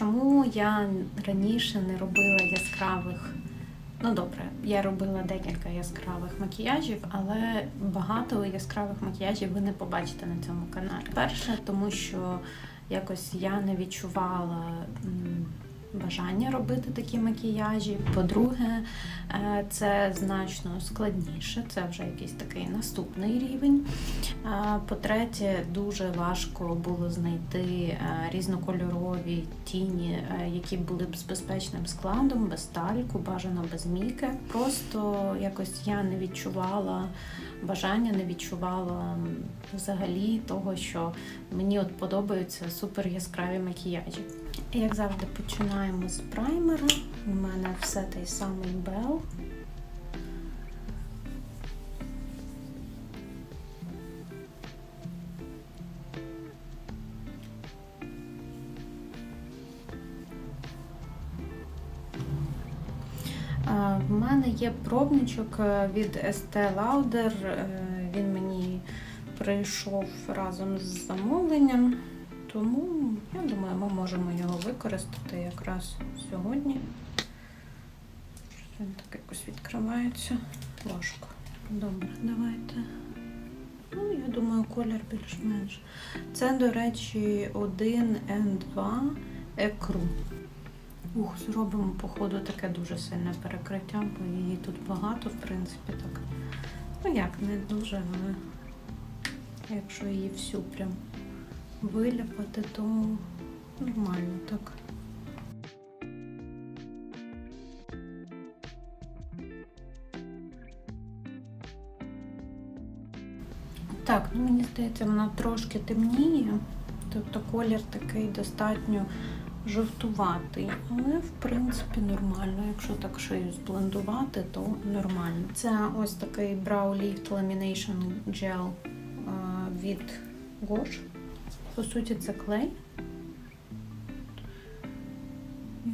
чому я раніше не робила яскравих. Ну добре, я робила декілька яскравих макіяжів, але багато яскравих макіяжів ви не побачите на цьому каналі. Перше, тому що якось я не відчувала бажання робити такі макіяжі. По-друге, е, це значно складніше, це вже якийсь такий наступний рівень. Е, По-третє, дуже важко було знайти е, різнокольорові тіні, які були б з безпечним складом, без тальку, бажано без міки. Просто якось я не відчувала бажання, не відчувала взагалі того, що мені от подобаються супер яскраві макіяжі. Як завжди, починаємо з праймера. У мене все той самий Bell. В мене є пробничок е, від Estee Lauder. Е, Він мені прийшов разом з замовленням, тому я думаю, ми можемо його використати якраз сьогодні. Він так якось відкривається. Важко. Добре, давайте. Ну, я думаю, колір більш-менш. Це, до речі, 1 N2 Екру. Ух, зробимо, походу, таке дуже сильне перекриття, бо її тут багато, в принципі, так. Ну як, не дуже, але якщо її всю прям виляпати, то нормально так. Так, ну мені здається, вона трошки темніє. Тобто колір такий достатньо жовтуватий, але в принципі нормально. Якщо так шию зблендувати, то нормально. Це ось такий Brow Lift Lamination Gel е, від Gosh. По суті, це клей.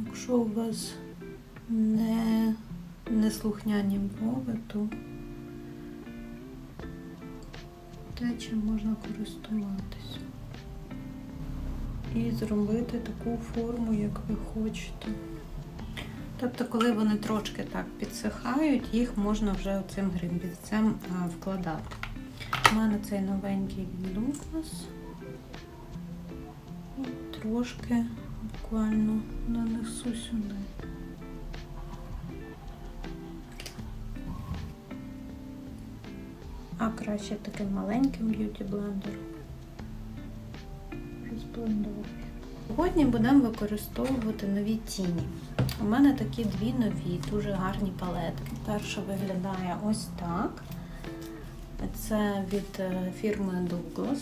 Якщо у вас не, не слухняні брови, то те, чим можна користуватися і зробити таку форму, як ви хочете. Тобто, коли вони трошки так підсихають, їх можна вже цим грибінцем вкладати. У мене цей новенький від. Трошки буквально нанесу сюди. А краще таким маленьким б'юті блендером. Сьогодні будемо використовувати нові тіні. У мене такі дві нові, дуже гарні палетки. Перша виглядає ось так. Це від е, фірми Douglas.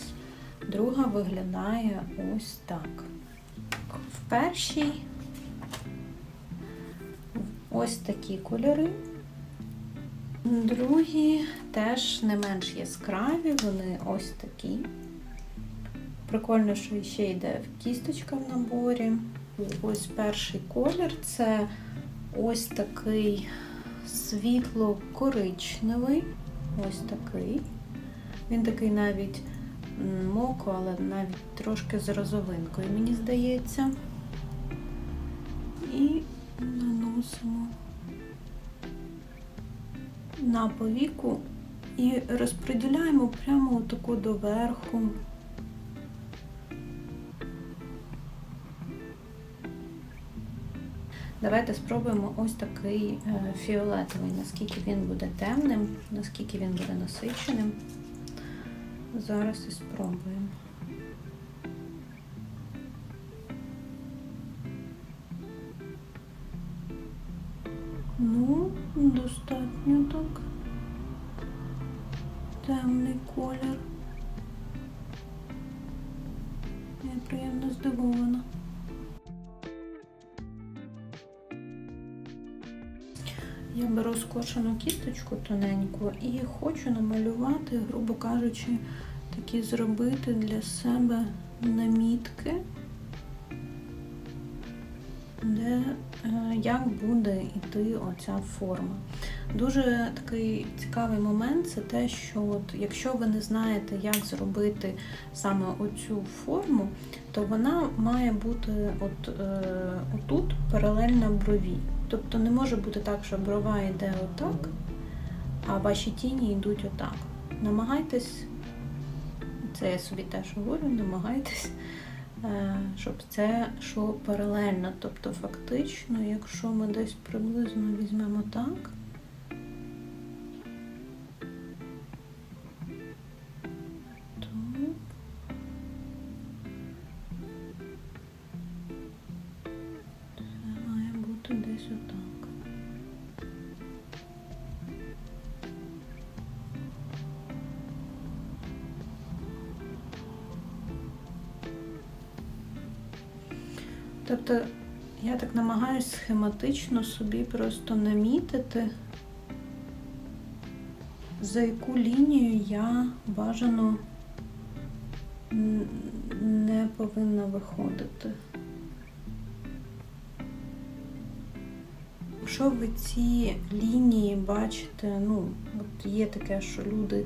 Друга виглядає ось так. В першій ось такі кольори. Другі теж не менш яскраві, вони ось такі. Прикольно, що ще йде кісточка в наборі. Ось перший колір це ось такий світло-коричневий. Ось такий. Він такий навіть моко, але навіть трошки з розовинкою, мені здається. І наносимо на повіку і розподіляємо прямо отаку доверху. Давайте спробуємо ось такий е, фіолетовий, наскільки він буде темним, наскільки він буде насиченим. Зараз і спробуємо. Ну, достатньо так. Темний колір. Я приємно здивована. Я беру скошену кісточку тоненьку і хочу намалювати, грубо кажучи, такі зробити для себе намітки де е, як буде йти оця форма. Дуже такий цікавий момент це те, що от, якщо ви не знаєте, як зробити саме оцю форму, то вона має бути от, е, отут паралельна брові. Тобто не може бути так, що брова йде отак, а ваші тіні йдуть отак. Намагайтесь, це я собі теж говорю, намагайтесь, е, щоб це йшло паралельно. Тобто, фактично, якщо ми десь приблизно візьмемо так, Тобто я так намагаюся схематично собі просто намітити, за яку лінію я бажано не повинна виходити. Якщо ви ці лінії бачите, ну, от є таке, що люди,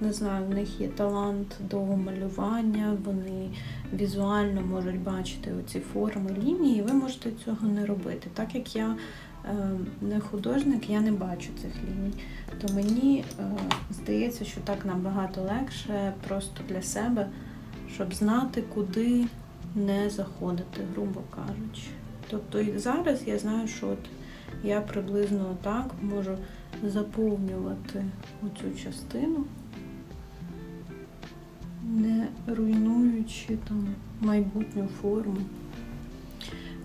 не знаю, в них є талант до малювання, вони візуально можуть бачити оці форми лінії, ви можете цього не робити. Так як я е, не художник, я не бачу цих ліній, то мені е, здається, що так набагато легше просто для себе, щоб знати, куди не заходити, грубо кажучи. Тобто зараз я знаю, що от я приблизно так можу заповнювати оцю частину не руйнуючи там майбутню форму.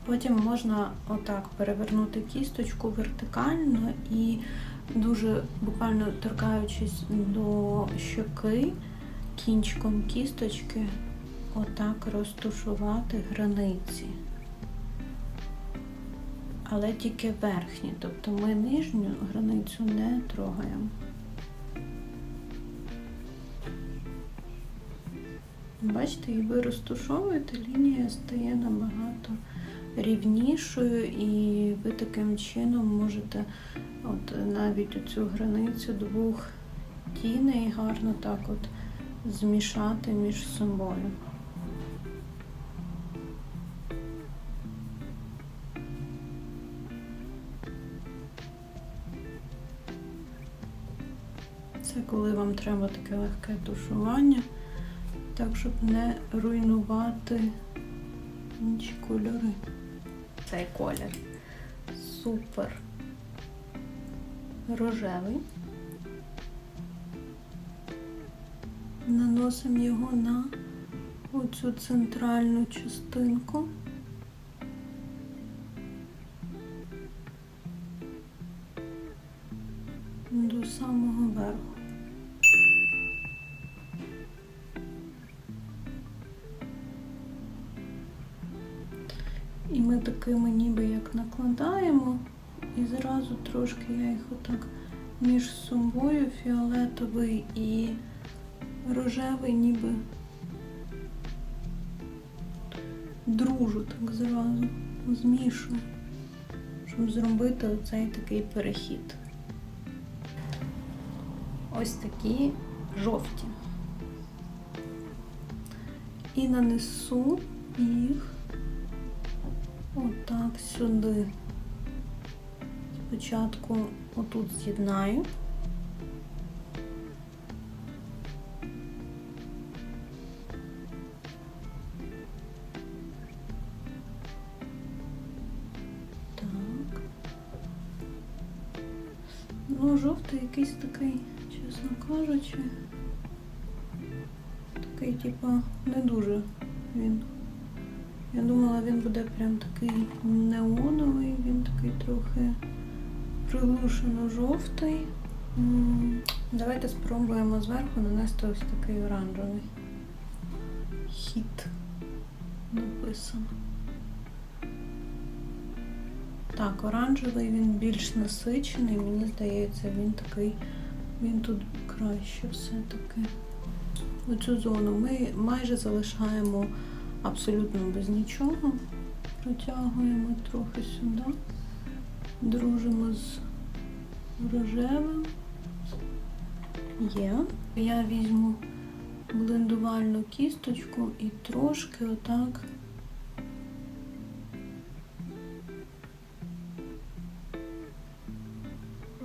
Потім можна отак перевернути кісточку вертикально і дуже буквально торкаючись до щоки, кінчиком кісточки, отак розтушувати границі. Але тільки верхні, тобто ми нижню границю не трогаємо. Бачите, і ви розтушовуєте, лінія стає набагато рівнішою, і ви таким чином можете от навіть оцю границю двох тіней гарно так от змішати між собою. Це коли вам треба таке легке тушування так, щоб не руйнувати інші кольори. Цей колір супер рожевий. Наносимо його на оцю центральну частинку. До самого верху. І ми ніби як накладаємо, і зразу трошки я їх отак між собою фіолетовий і рожевий ніби дружу так зразу, змішую, щоб зробити оцей такий перехід. Ось такі жовті. І нанесу їх отак сюди. Спочатку отут з'єднаю. Так. Ну, жовтий якийсь такий, чесно кажучи, такий, типа, не дуже він. Я думала, він буде прям такий неоновий, він такий трохи приглушено жовтий. Давайте спробуємо зверху нанести ось такий оранжевий. Хіт написано. Так, оранжевий він більш насичений, мені здається, він такий, він тут краще все-таки. Оцю зону ми майже залишаємо абсолютно без нічого. Протягуємо трохи сюди. Дружимо з рожевим. Є. Я візьму блендувальну кісточку і трошки отак.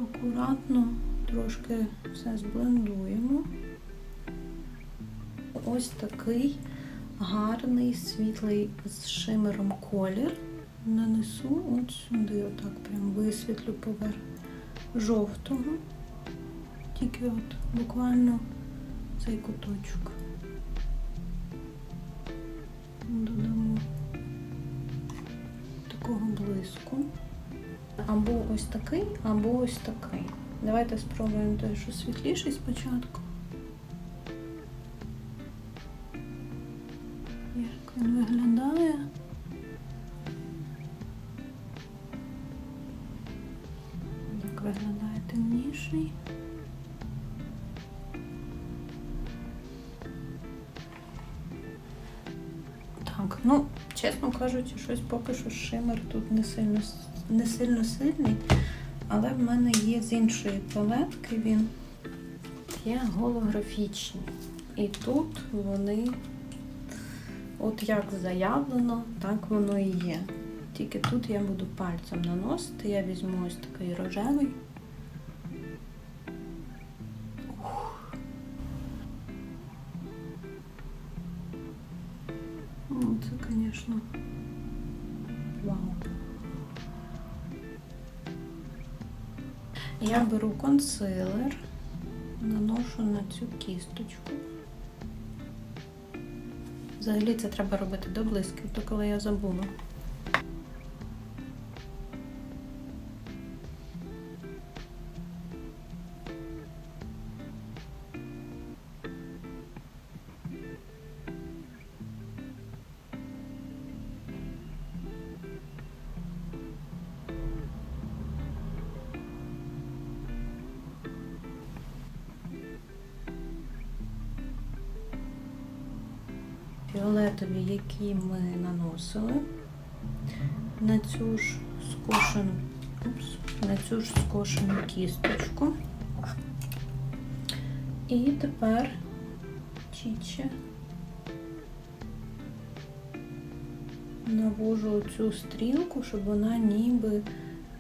Акуратно трошки все зблендуємо. Ось такий гарний світлий з шимером колір. Нанесу от сюди, отак прям висвітлю поверх жовтого. Тільки от буквально цей куточок. Додамо такого блиску. Або ось такий, або ось такий. Давайте спробуємо той, що світліший спочатку. Щось поки що шимер тут не сильно, не сильно сильний, але в мене є з іншої палетки він є голографічні. І тут вони, от як заявлено, так воно і є. Тільки тут я буду пальцем наносити, я візьму ось такий рожевий. Ну, Це, звісно, вау. Я беру консилер, наношу на цю кісточку. Взагалі це треба робити до блисків, то коли я забула. Фіолетові, які ми наносили на цю ж скошену, на цю ж скошену кісточку. І тепер чіче навожу цю стрілку, щоб вона ніби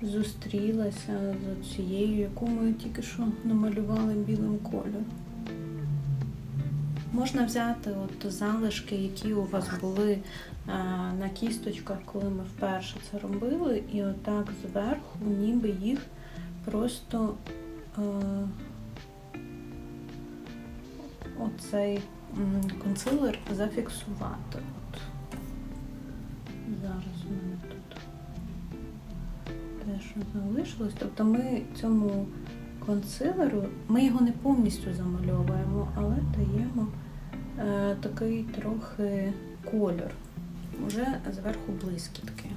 зустрілася з цією, яку ми тільки що намалювали білим кольором. Можна взяти от залишки, які у вас були е, на кісточках, коли ми вперше це робили, і отак зверху, ніби їх просто е, оцей консилер зафіксувати. От. Зараз у мене тут те, що залишилось. Тобто ми цьому консилеру, ми його не повністю замальовуємо, але даємо е, такий трохи кольор. Уже зверху блискітки.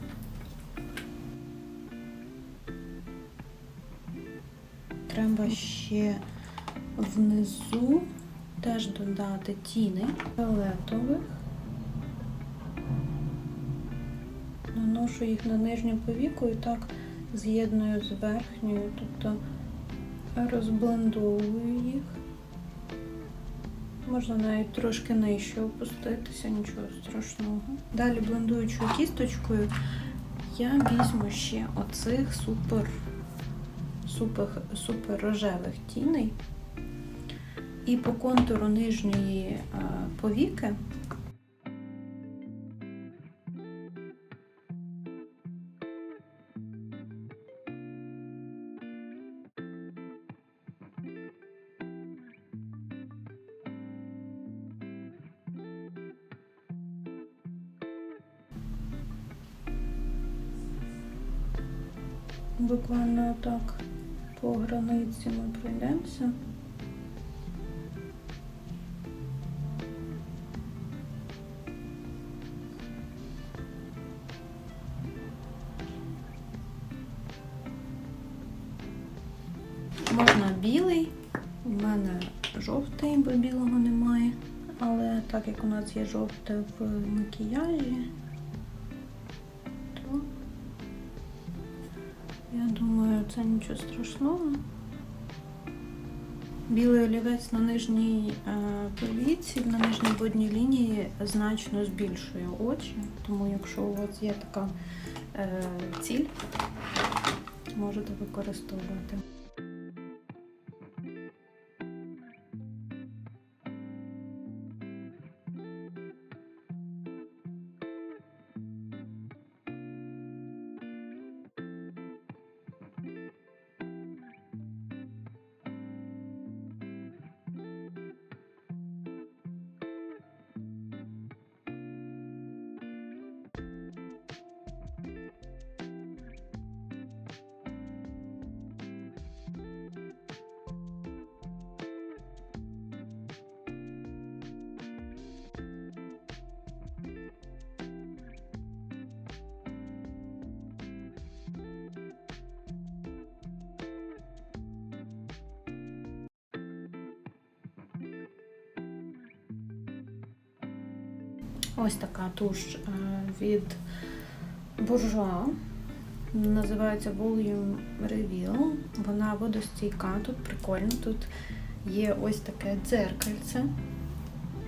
Треба ще внизу теж додати тіни фіолетових. Наношу їх на нижню повіку і так з'єдную з верхньою, тобто розблендовую їх. Можна навіть трошки нижче опуститися, нічого страшного. Далі блендуючою кісточкою я візьму ще оцих супер, супер, супер рожевих тіней. І по контуру нижньої е, повіки буквально так по границі ми пройдемося. Можна білий, у мене жовтий, бо білого немає. Але так як у нас є жовте в макіяжі, це нічого страшного. Білий олівець на нижній е, повіці, на нижній водній лінії значно збільшує очі. Тому якщо у вас є така е, ціль, можете використовувати. Ось така туш е, від Bourjois. Називається Volume Reveal. Вона водостійка, тут прикольно. Тут є ось таке дзеркальце,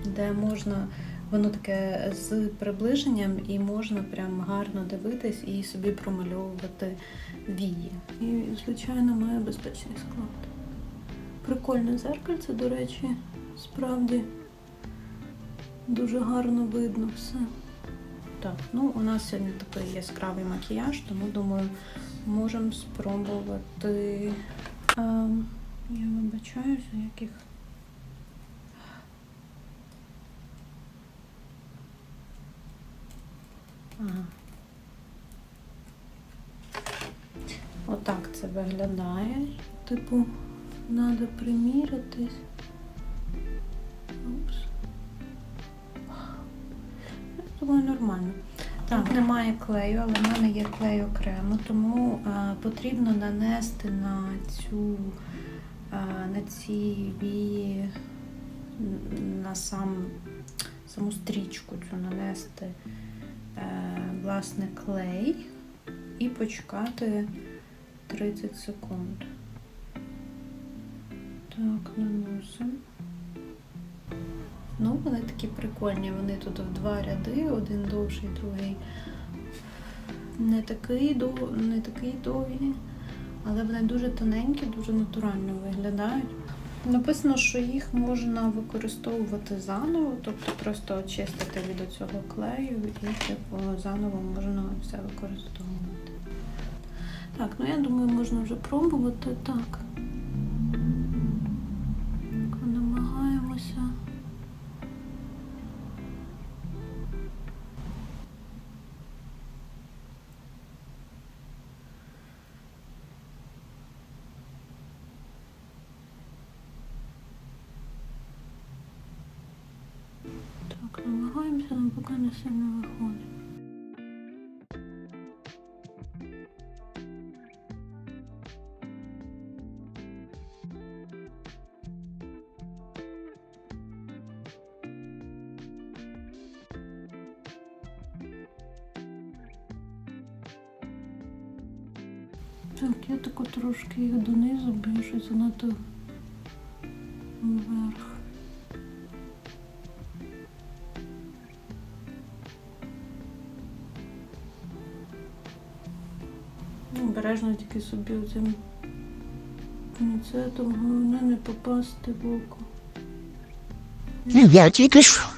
де можна, воно таке з приближенням, і можна прям гарно дивитись і собі промальовувати вії. І, звичайно, має безпечний склад. Прикольне дзеркальце, до речі, справді. Дуже гарно видно все. Так, ну у нас сьогодні такий яскравий макіяж, тому думаю, можемо спробувати. Ем, я вибачаюся, яких. Ага. Отак це виглядає. Типу, треба примірятись. Думаю, нормально. Так, немає клею, але в мене є клей окремо, тому е, потрібно нанести на цю е, на ці вії, на сам, саму стрічку цю нанести е, власне клей і почекати 30 секунд. Так, наносимо. Ну, вони такі прикольні. Вони тут в два ряди, один довший, другий не такий, дов... не такий довгий, але вони дуже тоненькі, дуже натурально виглядають. Написано, що їх можна використовувати заново, тобто просто очистити від цього клею і типу, заново можна все використовувати. Так, ну я думаю, можна вже пробувати так. Так, я таку трошки їх донизу, бо щось занадто вверх. Ну, Обережно тільки собі цим пінцетом, головне не попасти в око. Я тільки що.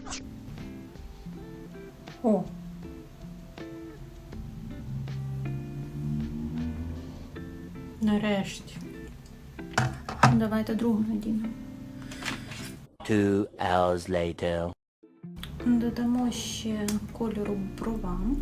Нарешті. Давайте другу надінемо. Two hours later. Додамо ще кольору бровам.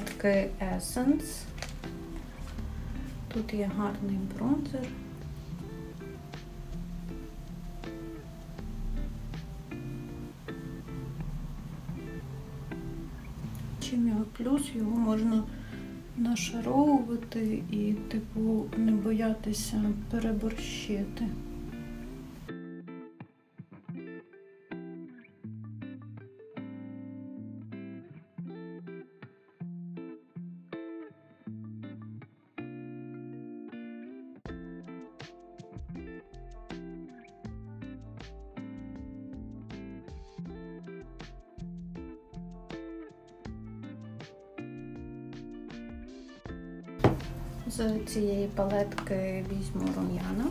палетки Essence. Тут є гарний бронзер. Чим його плюс, його можна нашаровувати і, типу, не боятися переборщити. З цієї палетки візьму рум'яна.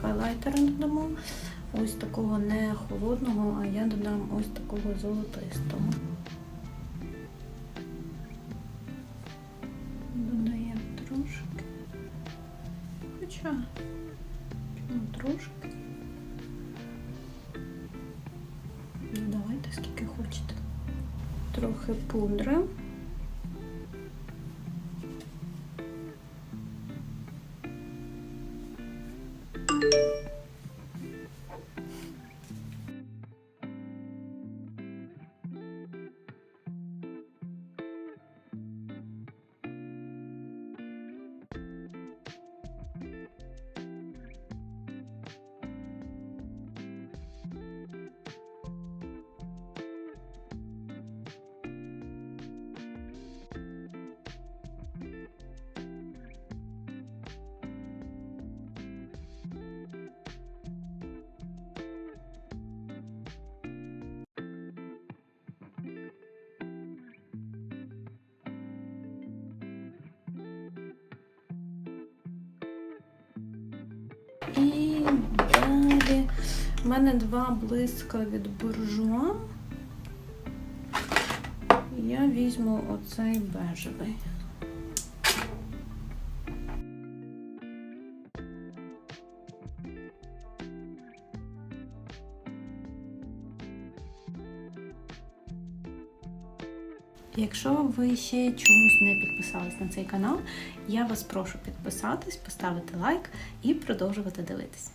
Хайлайтера додамо. Ось такого не холодного, а я додам ось такого золотистого. Трохи пудри. І далі в мене два блиска від буржуа. Я візьму оцей бежевий. Якщо ви ще чомусь не підписались на цей канал, я вас прошу підписатись, поставити лайк і продовжувати дивитись.